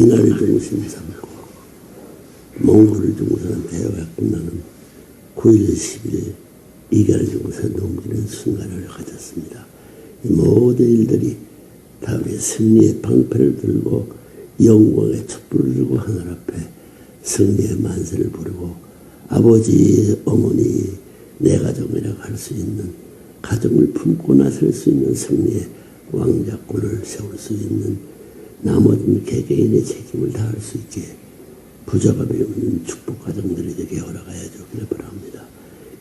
이날 중심 삼고 몽골 중선 대회가 끝나는 9일 10일 이갈 중선 넘기는 순간을 가졌습니다. 이 모든 일들이 다 우리 승리의 방패를 들고 영광의 촛불을 들고 하늘 앞에 승리의 만세를 부르고 아버지, 어머니, 내 가정이라고 할 수 있는 가정을 품고 나설 수 있는 승리의 왕자권을 세울 수 있는 나머지 개개인의 책임을 다할 수 있게 부자가 배우는 축복 가정들이 되게 허락하여 주 기를 바랍니다.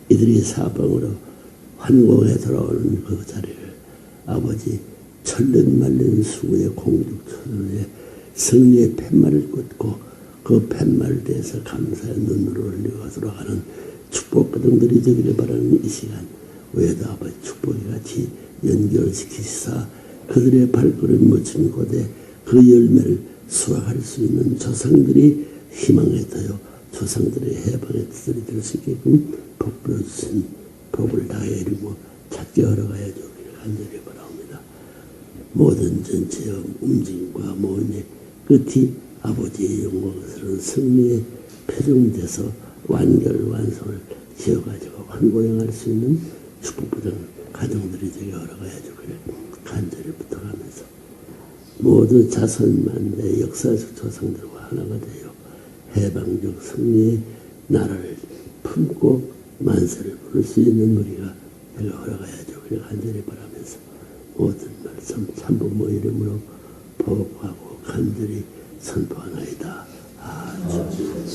이들이 사방으로 환공에 돌아오는 그 자리를 아버지 천년 말년 수고의 공죽천의 승리의 팻말을 꽂고 그 팻말에 대해서 감사의 눈물을 흘리고 돌아가는 축복 가정들이 되기를 바라는 이 시간 외도 아버지 축복이 같이 연결시키시사 그들의 발걸음 묻힌 곳에 그 열매를 수확할 수 있는 조상들이 희망에 더여 조상들의 해방의 뜻을 들을 수 있게끔 복부려 주신 복을 다해 이루고 찾게 허락하여 주기를 간절히 바랍니다. 모든 전체의 움직임과 모임의 끝이 아버지의 영광스러운 승리의 표정돼서 완결 완성을 지어가지고 환고행할 수 있는 축복부정 가정들이 되게 허락하여 주기를 간절히 부탁하면서 모두 자선만대 역사적 조상들과 하나가 되어 해방적 승리의 나라를 품고 만세를 부를 수 있는 우리가 내가 허락하여 주기를 간절히 바라면서 모든 말씀 참부모 이름으로 보고하고 간절히 선포하나이다. 아멘.